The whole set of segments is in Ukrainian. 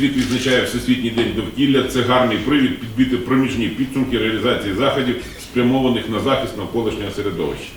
світ відзначає Всесвітній день довкілля. Це гарний привід підбити проміжні підсумки реалізації заходів, спрямованих на захист навколишнього середовища.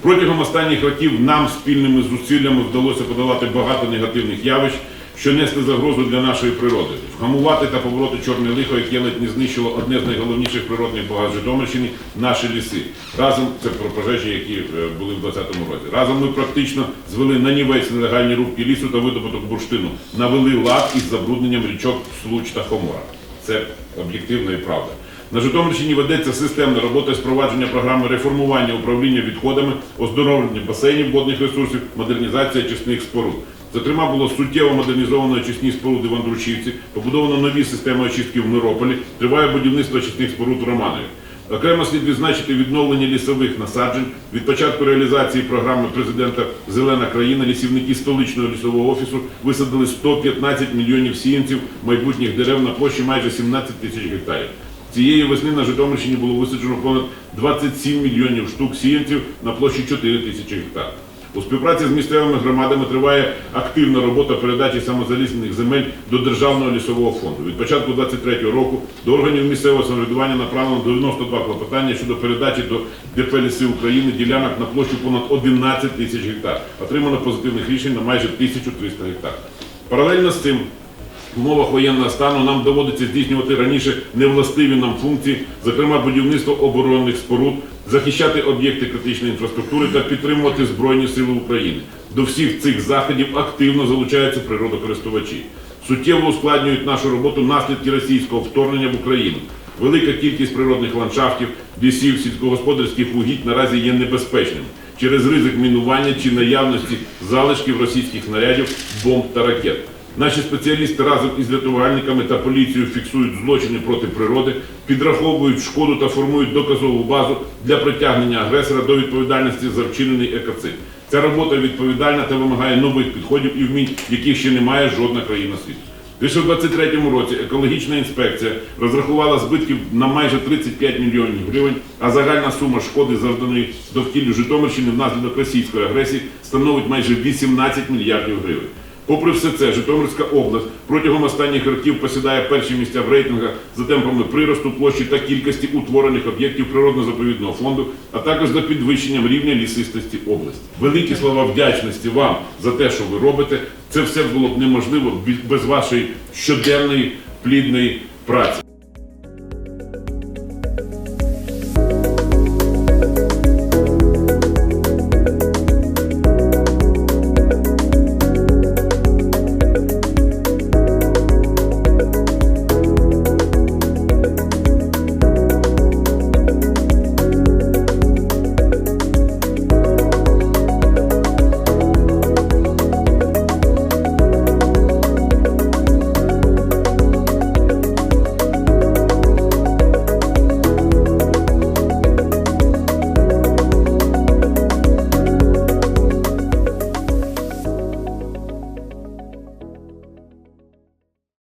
Протягом останніх років нам спільними зусиллями вдалося подолати багато негативних явищ, що несли загрозу для нашої природи, вгамувати та побороти чорне лихо, яке ледь не знищило одне з найголовніших природних багат Житомирщини наші ліси. Разом це про пожежі, які е, були в 2020 році. Разом ми практично звели на нівець нелегальні рубки лісу та видобуток бурштину, навели лад із забрудненням річок Случ та Хомора. Це об'єктивна і правда. На Житомирщині ведеться системна робота з впровадження програми реформування управління відходами, оздоровлення басейнів водних ресурсів, модернізація очисних споруд. Зокрема, було суттєво модернізовано очисні споруди в Андрушівці, побудовано нові системи очистки в Мирополі, триває будівництво очисних споруд в Романові. Окремо слід відзначити відновлення лісових насаджень. Від початку реалізації програми президента Зелена країна лісівники столичного лісового офісу висадили 115 мільйонів сіянців майбутніх дерев на площі майже 17 тисяч гектарів. Цієї весни на Житомирщині було висаджено понад 27 мільйонів штук сіянців на площі 4 тисячі гектар. У співпраці з місцевими громадами триває активна робота передачі самозаліснених земель до Державного лісового фонду. Від початку 2023 року до органів місцевого самоврядування направлено 92 клопотання щодо передачі до ДП «Ліси України ділянок на площу понад 11 тисяч гектар. Отримано позитивних рішень на майже 1300 гектар. Паралельно з цим в умовах воєнного стану нам доводиться здійснювати раніше невластиві нам функції, зокрема будівництво оборонних споруд, захищати об'єкти критичної інфраструктури та підтримувати Збройні Сили України. До всіх цих заходів активно залучаються природокористувачі. Суттєво ускладнюють нашу роботу наслідки російського вторгнення в Україну. Велика кількість природних ландшафтів, лісів, сільськогосподарських угідь наразі є небезпечними через ризик мінування чи наявності залишків російських снарядів, бомб та ракет. Наші спеціалісти разом із рятувальниками та поліцією фіксують злочини проти природи, підраховують шкоду та формують доказову базу для притягнення агресора до відповідальності за вчинений екоцид. Ця робота відповідальна та вимагає нових підходів і вмінь, яких ще немає жодна країна світу. Лише в 2023 році екологічна інспекція розрахувала збитків на майже 35 мільйонів гривень, а загальна сума шкоди завданої довкіллю Житомирщини внаслідок російської агресії становить майже 18 мільярдів гривень. Попри все це, Житомирська область протягом останніх років посідає перші місця в рейтингах за темпами приросту площі та кількості утворених об'єктів природно-заповідного фонду, а також за підвищенням рівня лісистості області. Великі слова вдячності вам за те, що ви робите. Це все було б неможливо без вашої щоденної плідної праці.